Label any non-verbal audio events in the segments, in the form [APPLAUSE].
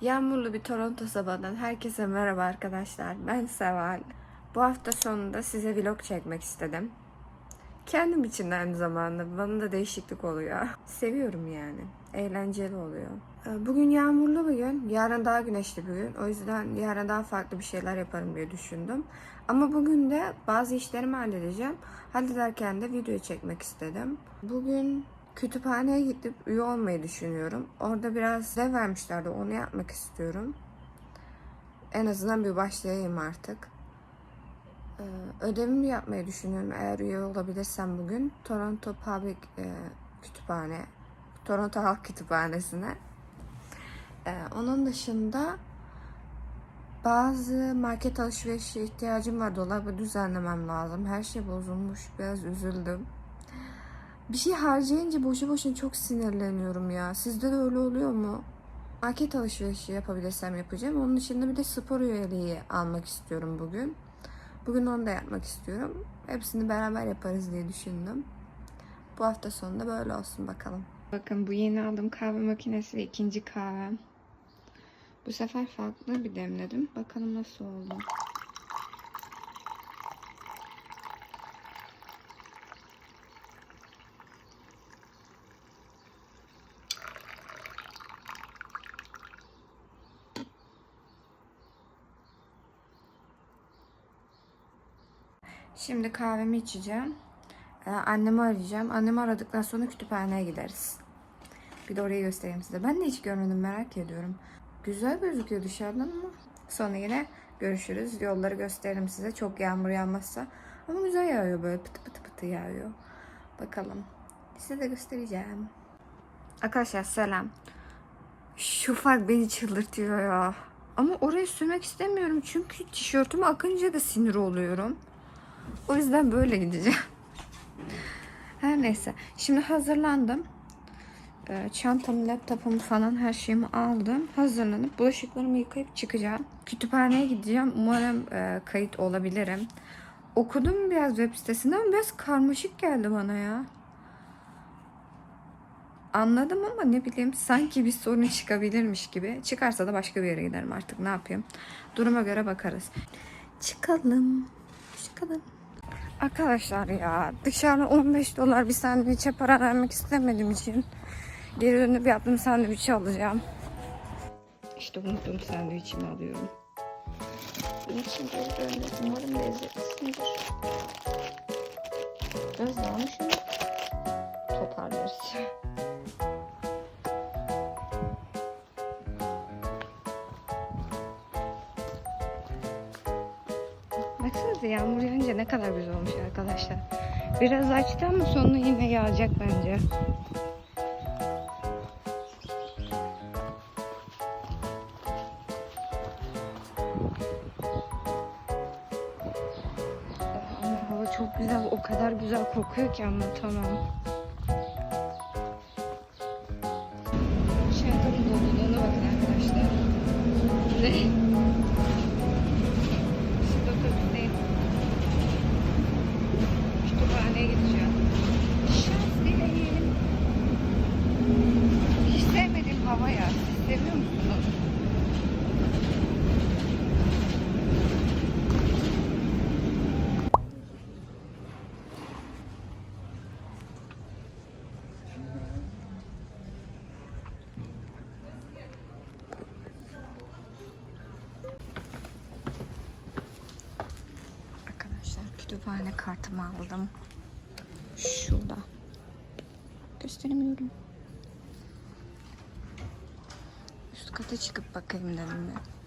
Yağmurlu bir Toronto sabahından herkese merhaba arkadaşlar. Ben Seval. Bu hafta sonunda size vlog çekmek istedim. Kendim için de aynı zamanda. Bana da değişiklik oluyor. Seviyorum yani. Eğlenceli oluyor. Ee, Bugün yağmurlu bir gün. Yarın daha güneşli bir gün. O yüzden yarın daha farklı bir şeyler yaparım diye düşündüm. Ama bugün de bazı işlerimi halledeceğim. Hallederken de video çekmek istedim. Bugün kütüphaneye gidip üye olmayı düşünüyorum. Orada biraz ne vermişlerdi onu yapmak istiyorum. En azından bir başlayayım artık. Ee, ödevimi yapmayı düşünüyorum eğer üye olabilirsem bugün. Toronto Public e, Kütüphane, Toronto Halk Kütüphanesi'ne. Ee, onun dışında bazı market alışverişe ihtiyacım var. Dolabı düzenlemem lazım. Her şey bozulmuş. Biraz üzüldüm. Bir şey harcayınca boşu boşuna çok sinirleniyorum ya. Sizde de öyle oluyor mu? Market alışverişi yapabilirsem yapacağım. Onun dışında bir de spor üyeliği almak istiyorum bugün. Bugün onu da yapmak istiyorum. Hepsini beraber yaparız diye düşündüm. Bu hafta sonunda böyle olsun bakalım. Bakın bu yeni aldığım kahve makinesi ve ikinci kahvem. Bu sefer farklı bir demledim. Bakalım nasıl oldu. Şimdi kahvemi içeceğim. Ee, annemi arayacağım. Annemi aradıktan sonra kütüphaneye gideriz. Bir de orayı göstereyim size. Ben de hiç görmedim merak ediyorum. Güzel gözüküyor dışarıdan ama sonra yine görüşürüz. Yolları gösteririm size. Çok yağmur yağmazsa. Ama güzel yağıyor böyle pıtı pıtı pıtı yağıyor. Bakalım. Size de göstereceğim. Arkadaşlar selam. Şu fark beni çıldırtıyor ya. Ama orayı sürmek istemiyorum. Çünkü tişörtüme akınca da sinir oluyorum. O yüzden böyle gideceğim. [LAUGHS] Her neyse. Şimdi hazırlandım. Ee, Çantamı, laptopumu falan her şeyimi aldım. Hazırlanıp bulaşıklarımı yıkayıp çıkacağım. Kütüphaneye gideceğim. Umarım e, kayıt olabilirim. Okudum biraz web sitesinden biraz karmaşık geldi bana ya. Anladım ama ne bileyim sanki bir sorun çıkabilirmiş gibi. Çıkarsa da başka bir yere giderim artık ne yapayım. Duruma göre bakarız. Çıkalım. Çıkalım. Arkadaşlar ya dışarı 15 dolar bir sandviçe para vermek istemediğim için geri dönüp yaptığım sandviçi alacağım. İşte unuttuğum sandviçimi alıyorum. Bunun için geri döndüm. Umarım lezzetlisindir. Biraz dağılmışım. Toparlarız. Baksanıza yağmur yağınca ne kadar güzel olmuş arkadaşlar. Biraz açtı ama sonra yine yağacak bence. Kokuyor ki anlatamam. Çantamın doluluğuna bakın arkadaşlar. Ne? Şimdi otobüsteyim. Kütüphaneye gideceğim. Şans dileğim. Hiç sevmediğim hava ya. Siz seviyor musunuz? Kütüphane kartımı aldım. Şurada. Gösteremiyorum. Üst kata çıkıp bakayım dedim bir.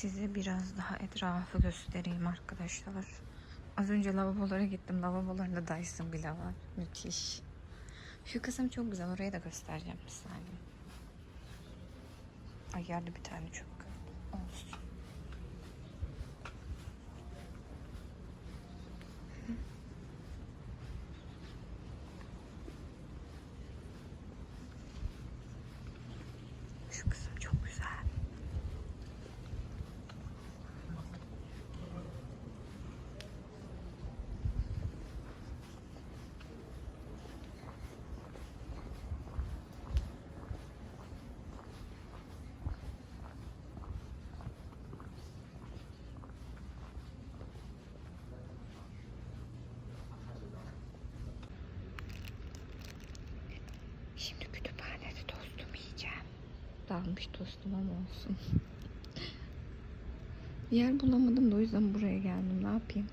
Size biraz daha etrafı göstereyim arkadaşlar. Az önce lavabolara gittim. Lavabolarında Dyson bile var. Müthiş. Şu kısım çok güzel. Orayı da göstereceğim bir saniye. Ay yerde bir tane çok olsun. Şu kısım çok güzel. Şimdi kütüphanede tostumu yiyeceğim. Dağılmış tostum ama olsun. [LAUGHS] Yer bulamadım da o yüzden buraya geldim. Ne yapayım?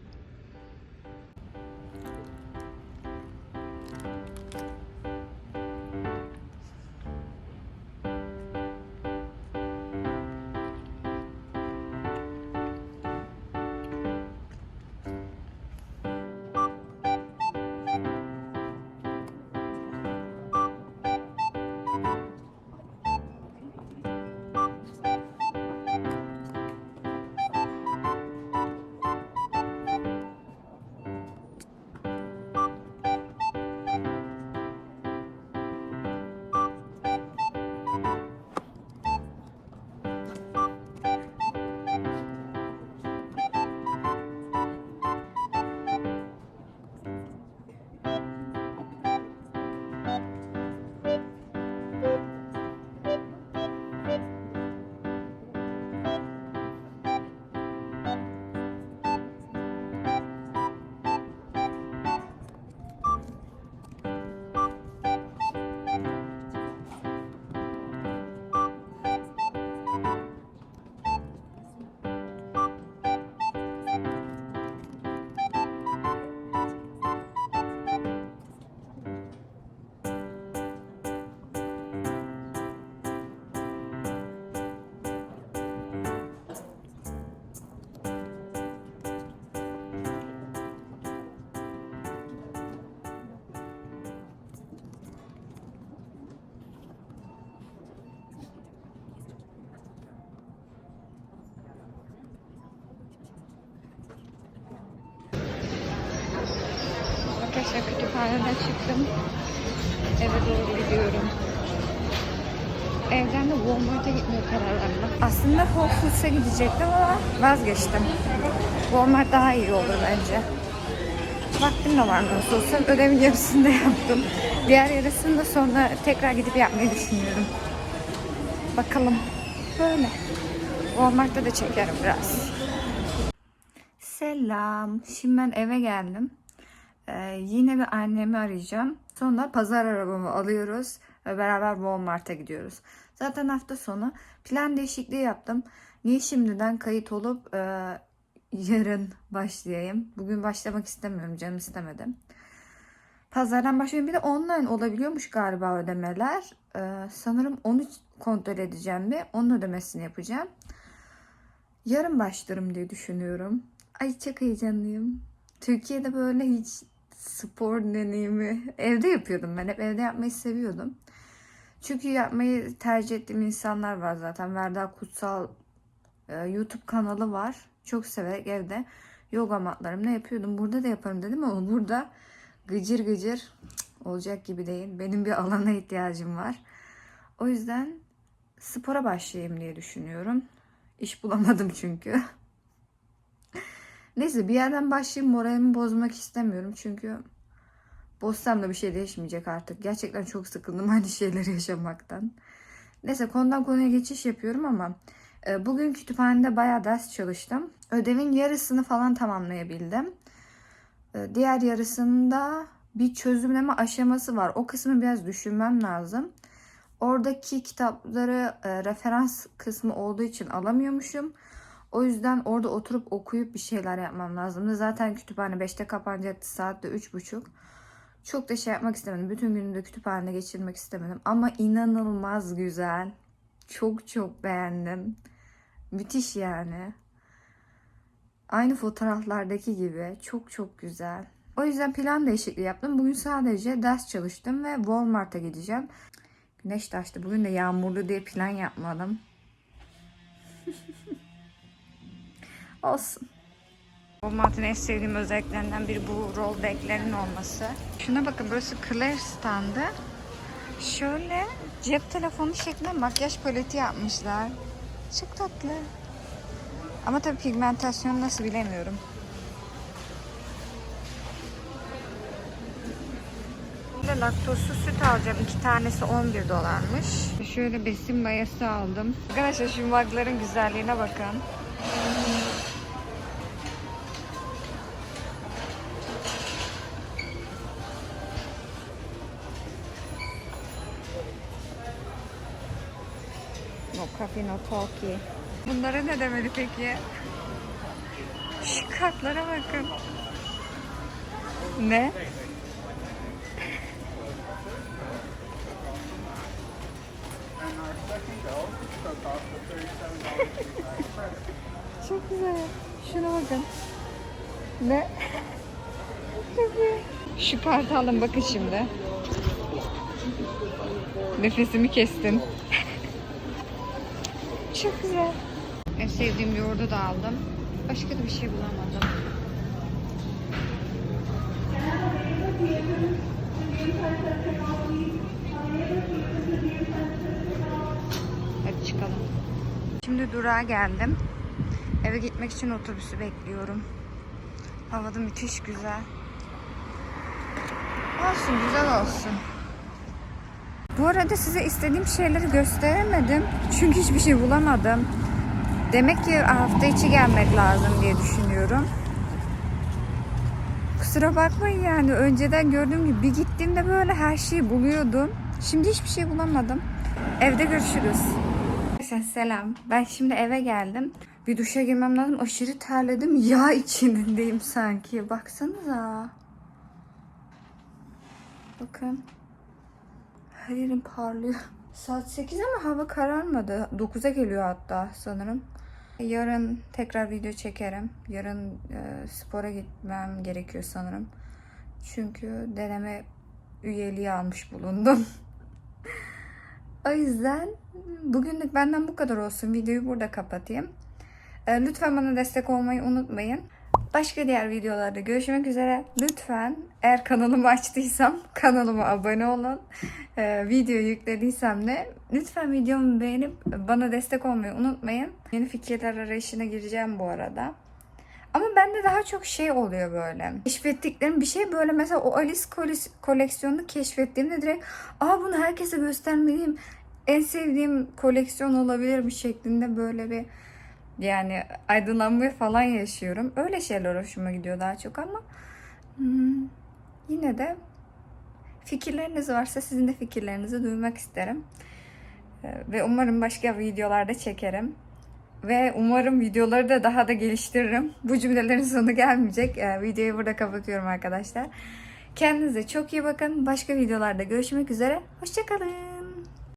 Arkadaşlar kütüphaneden çıktım. Eve doğru gidiyorum. Evden de Walmart'a gitmeye karar verdim. Aslında Whole Foods'a gidecektim ama vazgeçtim. Walmart daha iyi olur bence. Vaktim de var nasıl olsa. Ödevin yarısını da yaptım. Diğer yarısını da sonra tekrar gidip yapmayı düşünüyorum. Bakalım. Böyle. Walmart'ta da çekerim biraz. Selam. Şimdi ben eve geldim. Ee, yine bir annemi arayacağım. Sonra pazar arabamı alıyoruz ve beraber Walmart'a gidiyoruz. Zaten hafta sonu plan değişikliği yaptım. Niye şimdiden kayıt olup e, yarın başlayayım? Bugün başlamak istemiyorum. Canım istemedim. Pazardan başlıyorum. Bir de online olabiliyormuş galiba ödemeler. Ee, sanırım onu kontrol edeceğim bir. Onun ödemesini yapacağım. Yarın başlarım diye düşünüyorum. Ay çok heyecanlıyım. Türkiye'de böyle hiç spor deneyimi evde yapıyordum ben hep evde yapmayı seviyordum. Çünkü yapmayı tercih ettiğim insanlar var zaten. Verda Kutsal e, YouTube kanalı var. Çok severek evde yoga matlarımla yapıyordum. Burada da yaparım dedim ama burada gıcır gıcır olacak gibi değil. Benim bir alana ihtiyacım var. O yüzden spora başlayayım diye düşünüyorum. İş bulamadım çünkü. [LAUGHS] Neyse bir yerden başlayayım moralimi bozmak istemiyorum çünkü bozsam da bir şey değişmeyecek artık. Gerçekten çok sıkıldım [LAUGHS] aynı şeyleri yaşamaktan. Neyse konudan konuya geçiş yapıyorum ama e, bugün kütüphanede bayağı ders çalıştım. Ödevin yarısını falan tamamlayabildim. E, diğer yarısında bir çözümleme aşaması var. O kısmı biraz düşünmem lazım. Oradaki kitapları e, referans kısmı olduğu için alamıyormuşum. O yüzden orada oturup okuyup bir şeyler yapmam lazımdı. Zaten kütüphane 5'te kapanacaktı. Saat de 3.30. Çok da şey yapmak istemedim. Bütün günümü de kütüphanede geçirmek istemedim. Ama inanılmaz güzel. Çok çok beğendim. Müthiş yani. Aynı fotoğraflardaki gibi. Çok çok güzel. O yüzden plan değişikliği yaptım. Bugün sadece ders çalıştım ve Walmart'a gideceğim. Güneş de açtı. Bugün de yağmurlu diye plan yapmadım. [LAUGHS] Olsun. Walmart'ın en sevdiğim özelliklerinden biri bu roll bag'lerin olması. Şuna bakın burası Claire standı. Şöyle cep telefonu şeklinde makyaj paleti yapmışlar. Çok tatlı. Ama tabii pigmentasyonu nasıl bilemiyorum. Şimdi laktozsuz süt alacağım. İki tanesi 11 dolarmış. Şöyle besin mayası aldım. Arkadaşlar şu magların güzelliğine bakın. No coffee, no talkie. Bunlara ne demeli peki? Şu kartlara bakın. Ne? Çok güzel. Şuna bakın. Ne? Çok iyi. Şu kartı alın bakın şimdi. Nefesimi kestin. Çok güzel. En sevdiğim yoğurdu da aldım. Başka da bir şey bulamadım. Hadi çıkalım. Şimdi durağa geldim. Eve gitmek için otobüsü bekliyorum. Havada müthiş güzel. Olsun güzel olsun. Bu arada size istediğim şeyleri gösteremedim. Çünkü hiçbir şey bulamadım. Demek ki hafta içi gelmek lazım diye düşünüyorum. Kusura bakmayın yani önceden gördüğüm gibi bir gittiğimde böyle her şeyi buluyordum. Şimdi hiçbir şey bulamadım. Evde görüşürüz. Selam. Ben şimdi eve geldim. Bir duşa girmem lazım. Aşırı terledim. Yağ içindeyim sanki. Baksanıza. Bakın. Her yerim parlıyor. Saat 8 ama hava kararmadı. 9'a geliyor hatta sanırım. Yarın tekrar video çekerim. Yarın e, spora gitmem gerekiyor sanırım. Çünkü deneme üyeliği almış bulundum. [LAUGHS] o yüzden bugünlük benden bu kadar olsun. Videoyu burada kapatayım. E, lütfen bana destek olmayı unutmayın. Başka diğer videolarda görüşmek üzere. Lütfen eğer kanalımı açtıysam kanalıma abone olun. Ee, video yüklediysem de lütfen videomu beğenip bana destek olmayı unutmayın. Yeni fikirler arayışına gireceğim bu arada. Ama bende daha çok şey oluyor böyle. Keşfettiklerim bir şey böyle mesela o Alice koleksiyonunu keşfettiğimde direkt aa bunu herkese göstermeliyim. En sevdiğim koleksiyon olabilir bir şeklinde böyle bir yani aydınlanma falan yaşıyorum. Öyle şeyler hoşuma gidiyor daha çok ama hmm, yine de fikirleriniz varsa sizin de fikirlerinizi duymak isterim. Ee, Ve umarım başka videolarda çekerim. Ve umarım videoları da daha da geliştiririm. Bu cümlelerin sonu gelmeyecek. Ee, Videoyu burada kapatıyorum arkadaşlar. Kendinize çok iyi bakın. Başka videolarda görüşmek üzere. Hoşçakalın.